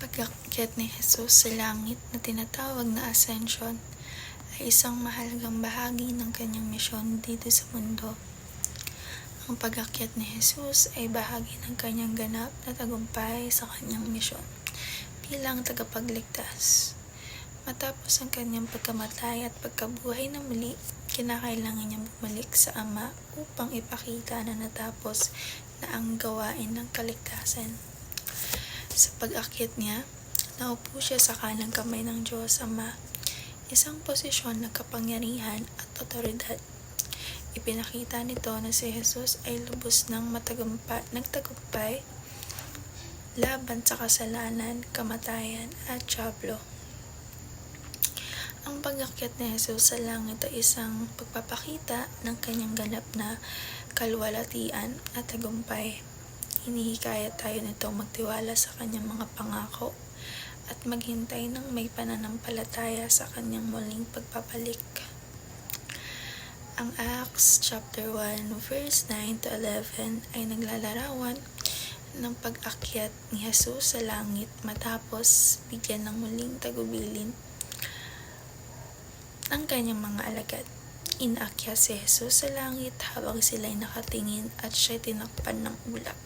pag-akyat ni Jesus sa langit na tinatawag na ascension ay isang mahalagang bahagi ng kanyang misyon dito sa mundo. Ang pag-akyat ni Jesus ay bahagi ng kanyang ganap na tagumpay sa kanyang misyon bilang tagapagligtas. Matapos ang kanyang pagkamatay at pagkabuhay na muli, kinakailangan niyang bumalik sa Ama upang ipakita na natapos na ang gawain ng kaligtasan. Sa pag-akyat niya, naupo siya sa kanang kamay ng Diyos Ama, isang posisyon ng kapangyarihan at otoridad. Ipinakita nito na si Jesus ay lubos ng matagumpa, nagtagumpay laban sa kasalanan, kamatayan at tiyablo. Ang pag-akyat ni Jesus sa langit ay isang pagpapakita ng kanyang ganap na kalwalatian at tagumpay. Hinihikayat tayo nitong magtiwala sa kanyang mga pangako at maghintay ng may pananampalataya sa kanyang muling pagpapalik. Ang Acts chapter 1 verse 9 to 11 ay naglalarawan ng pag-akyat ni Jesus sa langit matapos bigyan ng muling tagubilin ang kanyang mga alagad. Inaakyat si Jesus sa langit habang sila'y nakatingin at siya'y tinakpan ng ulap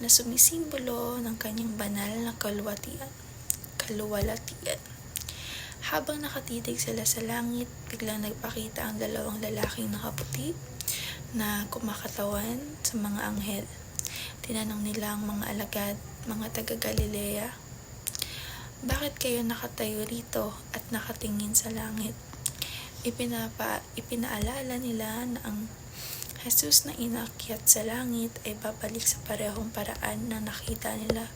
na sumisimbolo ng kanyang banal na kaluwatian. Kaluwalatian. Habang nakatitig sila sa langit, biglang nagpakita ang dalawang lalaking nakaputi na kumakatawan sa mga anghel. Tinanong nila ang mga alagad, mga taga-Galilea, bakit kayo nakatayo rito at nakatingin sa langit? Ipinapa, ipinaalala nila na ang Jesus na inakyat sa langit ay babalik sa parehong paraan na nakita nila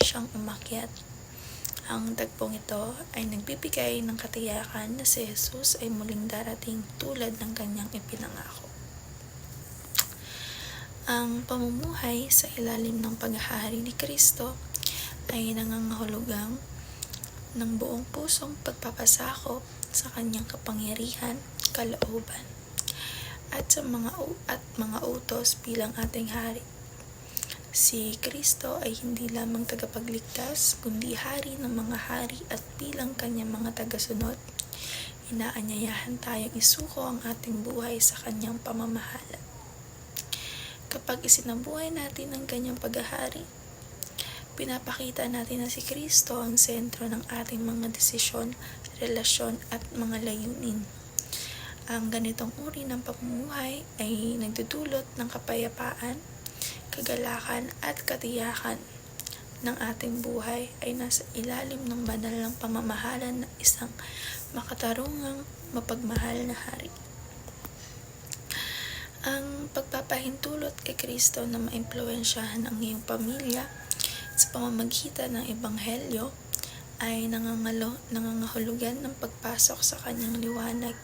siyang umakyat. Ang tagpong ito ay nagbibigay ng katiyakan na si Jesus ay muling darating tulad ng kanyang ipinangako. Ang pamumuhay sa ilalim ng paghahari ni Kristo ay nangangahulugang ng buong pusong pagpapasakop sa kanyang kapangyarihan, kalooban, at sa mga at mga utos bilang ating hari. Si Kristo ay hindi lamang tagapagligtas, kundi hari ng mga hari at bilang kanyang mga tagasunod. Inaanyayahan tayong isuko ang ating buhay sa kanyang pamamahala. Kapag isinabuhay natin ang kanyang paghahari, pinapakita natin na si Kristo ang sentro ng ating mga desisyon, relasyon at mga layunin. Ang ganitong uri ng pamumuhay ay nagdudulot ng kapayapaan, kagalakan at katiyakan ng ating buhay ay nasa ilalim ng banal ng pamamahala ng isang makatarungang mapagmahal na hari. Ang pagpapahintulot kay Kristo na maimpluwensyahan ang iyong pamilya sa pamamagitan ng Ebanghelyo ay nangangalo, nangangahulugan ng pagpasok sa kanyang liwanag,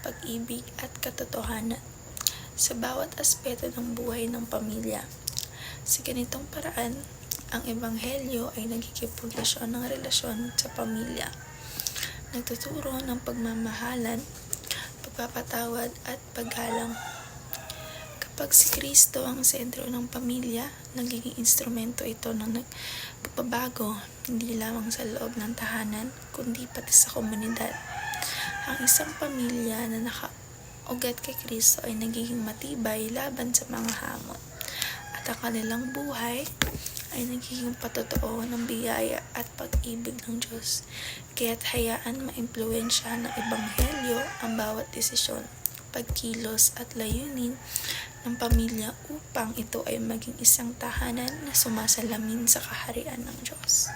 pag-ibig at katotohanan sa bawat aspeto ng buhay ng pamilya. Sa ganitong paraan, ang Ebanghelyo ay nagiging pundasyon ng relasyon sa pamilya. Nagtuturo ng pagmamahalan, pagpapatawad at paggalang. Kapag si Kristo ang sentro ng pamilya, nagiging instrumento ito ng nagpapabago, hindi lamang sa loob ng tahanan, kundi pati sa komunidad. Ang isang pamilya na nakaugat kay Kristo ay nagiging matibay laban sa mga hamon. At ang kanilang buhay ay nagiging patotoo ng biyaya at pag-ibig ng Diyos. Kaya't hayaan maimpluwensya ng Ebanghelyo ang bawat desisyon, pagkilos at layunin ng pamilya upang ito ay maging isang tahanan na sumasalamin sa kaharian ng Diyos.